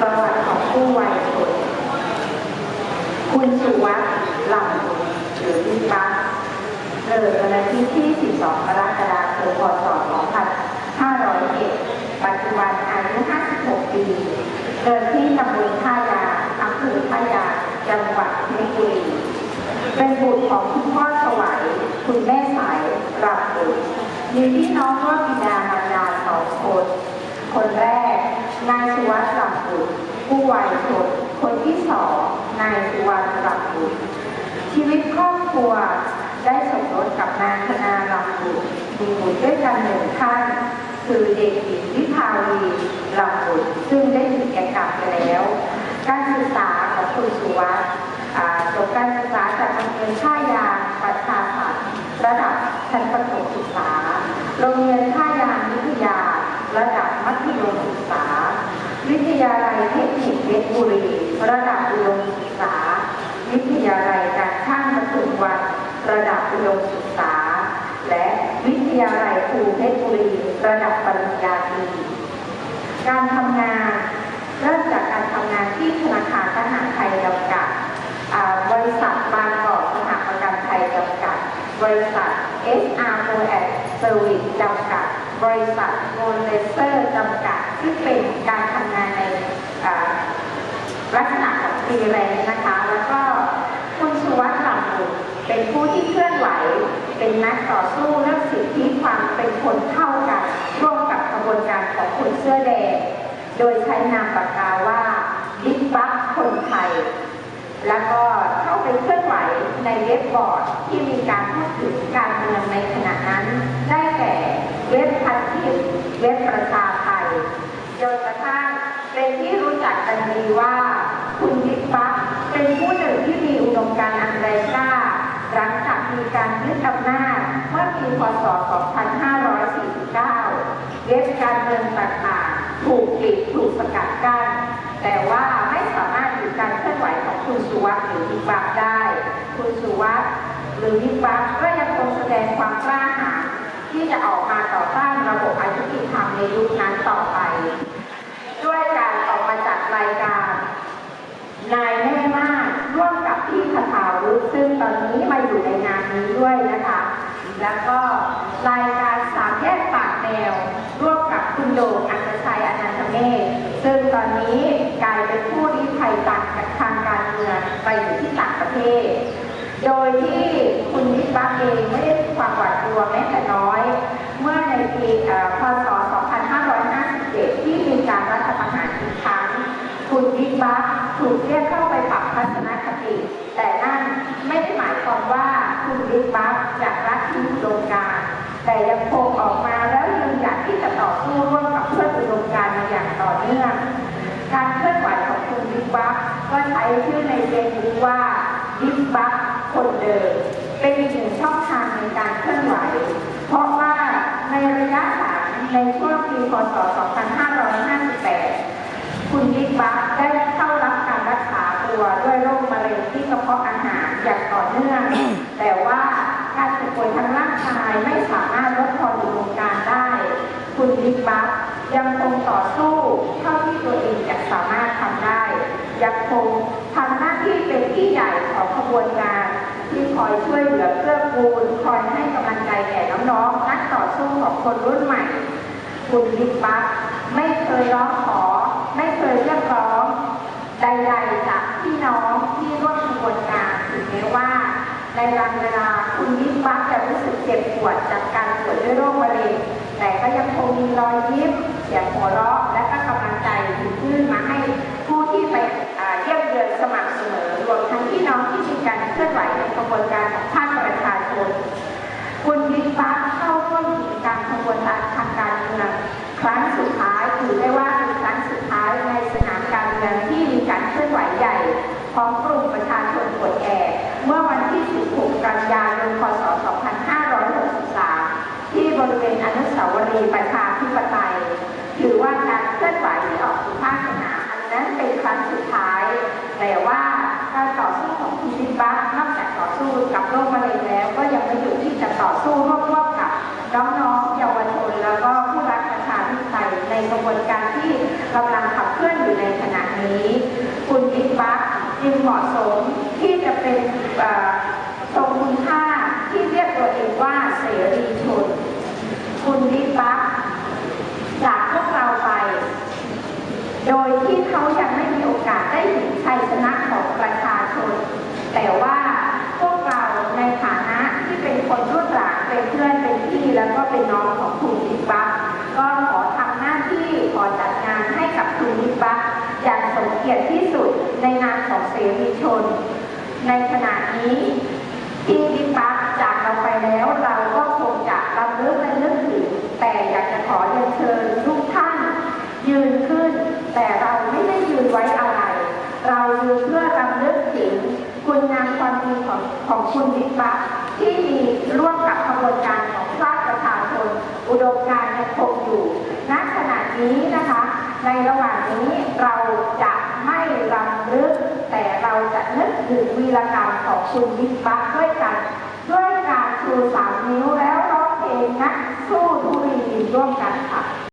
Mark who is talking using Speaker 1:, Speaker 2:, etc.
Speaker 1: ประวัติของผู้วัยชนคุณสุวัสดิ์หลังหรือพี่ปั๊กเกิดวันอาทิตย์ที่ 12 กรกฎาคม พศ 2501ปัจจุบันอายุ 56 ปี เกิดที่ตำบลท่ายาอำเภอท่ายา จังหวัดเพชรบุรี เป็นบุตรของคุณพ่อสวัย คุณแม่สายรับบุตรมีพี่น้องว่าบิดามารดาสองคน คนแรก นายสุวัสดิ์รับบุตรผู้วัยชนคนที่สองนายสุวรรณรับบุตรชีวิตครอบครัวได้สมรสกับนางธนารับบุตรมีบุตรด้วยกันหนึ่งท่านคือเด็กหญิงวิภาวีรับบุตรซึ่งได้ถึงแก่กรรมไปแล้ว การศึกษาของคุณสุวัสดิ์จบการศึกษาจากโรงเรียนท่ายางประชาสัตว์ระดับชั้นประถมศึกษา โรงเรียนท่ายางวิทยา ระ ดับมัธยมศึกษา วิทยาลัยเทคนิคเพชรบุรี ระดับอุดมศึกษา วิทยาลัยการช่างปทุมวัน ระดับอุดมศึกษา และวิทยาลัยครูเพชรบุรี ระดับปริญญาตรีการทำงานเริ่มจากการทำงานที่ธนาคารทหารไทยจำกัดบริษัทบางกอกสหประกันไทยจำกัด บริษัท SR p o Service จำกัด บริษัทโกลเลเซอร์จำกัดที่เป็นการทำงานในลักษณะของฟรีแลนซ์นะคะ แล้วก็คุณสุวัสดิ์หลังบุเป็นผู้ที่เคลื่อนไหว เป็นนักต่อสู้เรื่องสิทธิความเป็นคนเท่ากัน ร่วมกับกระบวนการของคนเสื้อแดง โดยใช้นามปากกาว่าบิ๊กบัคคนไทย แล้วก็เข้าไปเคลื่อนไหวในเว็บบอร์ดที่มีการพูดถึงการเมืองในขณะนั้นได้ เว็บพันทิปเว็บประชาไทยจนกระทั่งเป็นที่รู้จักกันดีว่า คุณบิ๊กปั๊กเป็นผู้หนึ่งที่มีอุดมการณ์อันแรงกล้าหลังจากมีการยึดอำนาจเมื่อปีพศ 2549 เว็บการเมืองต่างๆถูกปิดถูกสกัดกั้นแต่ว่าไม่สามารถหยุดการเคลื่อนไหวของคุณสุวัสดิ์หรือบิ๊กปั๊กได้ คุณสุวัสดิ์หรือบิ๊กปั๊กก็ยังคงแสดงความกล้าหาญ ที่จะออกมาต่อต้านระบบอายุติธรรมในยุคนั้นต่อไป ด้วยการออกมาจัดรายการ นายแม่มากร่วมกับพี่คาถาวุฒิซึ่งตอนนี้มาอยู่ในงานนี้ด้วยนะคะ แล้วก็รายการสามแยกปากแนว ร่วมกับคุณโดงอัศชัยอนันตเมธซึ่งตอนนี้กลายเป็นผู้ลี้ภัยต่างจากทางการเมืองไปอยู่ที่ต่างประเทศ โดยที่คุณวิทย์บักเองไม่ได้ความหวาดกลัวแม้แต่น้อย เมื่อในปีพศ 2557 ที่มีการรัฐประหารอีกครั้ง คุณวิทย์บักถูกเรียกเข้าไปปรับทัศนคติ แต่นั่นไม่ได้หมายความว่าคุณวิทย์บักจะรักที่อุดมการ แต่ยังคงออกมาแล้วยืนหยัดที่จะต่อสู้ร่วมกับเพื่อนอุดมการณ์มาอย่างต่อเนื่อง การเคลื่อนไหวของคุณบิ๊กบัคก็ใช้ชื่อในเฟซบุ๊กว่า บิ๊กบัคคนเดิม เป็นอีกหนึ่งช่องทางในการเคลื่อนไหว เพราะว่าในระยะหลังในช่วงปีพศ 2558 คุณบิ๊กบัคได้เข้ารับการรักษาตัวด้วยโรคมะเร็งที่กระเพาะอาหารอย่างต่อเนื่อง แต่ว่าการเจ็บป่วยทางร่างกายไม่สามารถลดทอนอุดมการณ์ได้ คุณบิ๊กบัคยังคงต่อสู้เท่าที่ตัวเองจะสามารถทำได้ ยังคงทำหน้าที่เป็นที่ใหญ่ของขบวนการ ที่คอยช่วยเหลือเกื้อกูลคอยให้กำลังใจแก่น้องๆนักต่อสู้ของคนรุ่นใหม่ คุณบิ๊กบัคไม่เคยร้องขอ ไม่เคยเรียกร้อง ใดๆจากพี่น้องที่ร่วมขบวนการถึงแม้ว่า ในบางเวลาคุณบิ๊กบัคจะรู้สึกเจ็บปวดจากการป่วยด้วยโรคมะเร็ง แต่ก็ยังคงมีรอยยิ้มเสียงหัวเราะและก็กำลังใจถึงยื่นมาให้ผู้ที่ไปเยี่ยมเยือนสม่ำเสมอรวมทั้งพี่น้องที่มีการเคลื่อนไหวในขบวนการของภาคประชาชนคุณบิ๊กบัคเข้าร่วมกิจกรรมขบวนการทางการเมืองครั้งสุดท้ายถือได้ว่าเป็นครั้งสุดท้ายในสนามการเมืองที่มีการเคลื่อนไหวใหญ่ของกลุ่มประชาชนปลดแอกเมื่อวันที่ 16 กันยายน พศ 2 5 สาวรีย์ประชาธิปไตยถือว่าการเคลื่อนไหวที่ออกสู่ภาคสนามอันนั้นเป็นครั้งสุดท้าย แต่ว่าการต่อสู้ของคุณบิ๊กบัคนอกจากต่อสู้กับโรคมะเร็งแล้ว ก็ยังไม่หยุดที่จะต่อสู้ร่วมๆกับน้องๆเยาวชนแล้วก็ผู้รักประชาธิปไตยในกระบวนการที่กำลังขับเคลื่อนอยู่ในขณะนี้ คุณบิ๊กบัคจึงเหมาะสมที่จะเป็นทรงคุณค่าที่เรียกตัวเองว่าเสรีชน คุณบิ๊กบัคจากพวกเราไป โดยที่เขายังไม่มีโอกาสได้เห็นชัยชนะของประชาชน แต่ว่าพวกเราในฐานะที่เป็นคนรุ่นหลังเป็นเพื่อนเป็นพี่แล้วก็เป็นน้องของคุณบิ๊กบัคก็ขอทำหน้าที่ขอจัดงานให้กับคุณบิ๊กบัคอย่างสมเกียรติที่สุดในนามของเสรีชน ในขณะนี้ที่บิ๊กบัคจาก ความดีของของคุณบิ๊กบัคที่มีร่วมกับกระบวนการของภาคประชาชน อุดมการณ์ยังคงอยู่ณขณะนี้นะคะ ในระหว่างนี้เราจะไม่รำลึก แต่เราจะนึกถึงวีรกรรมของคุณบิ๊กบัคด้วยกัน ด้วยการชูสามนิ้วแล้วร้องเพลงนักสู้ทุรีร่วมกันค่ะ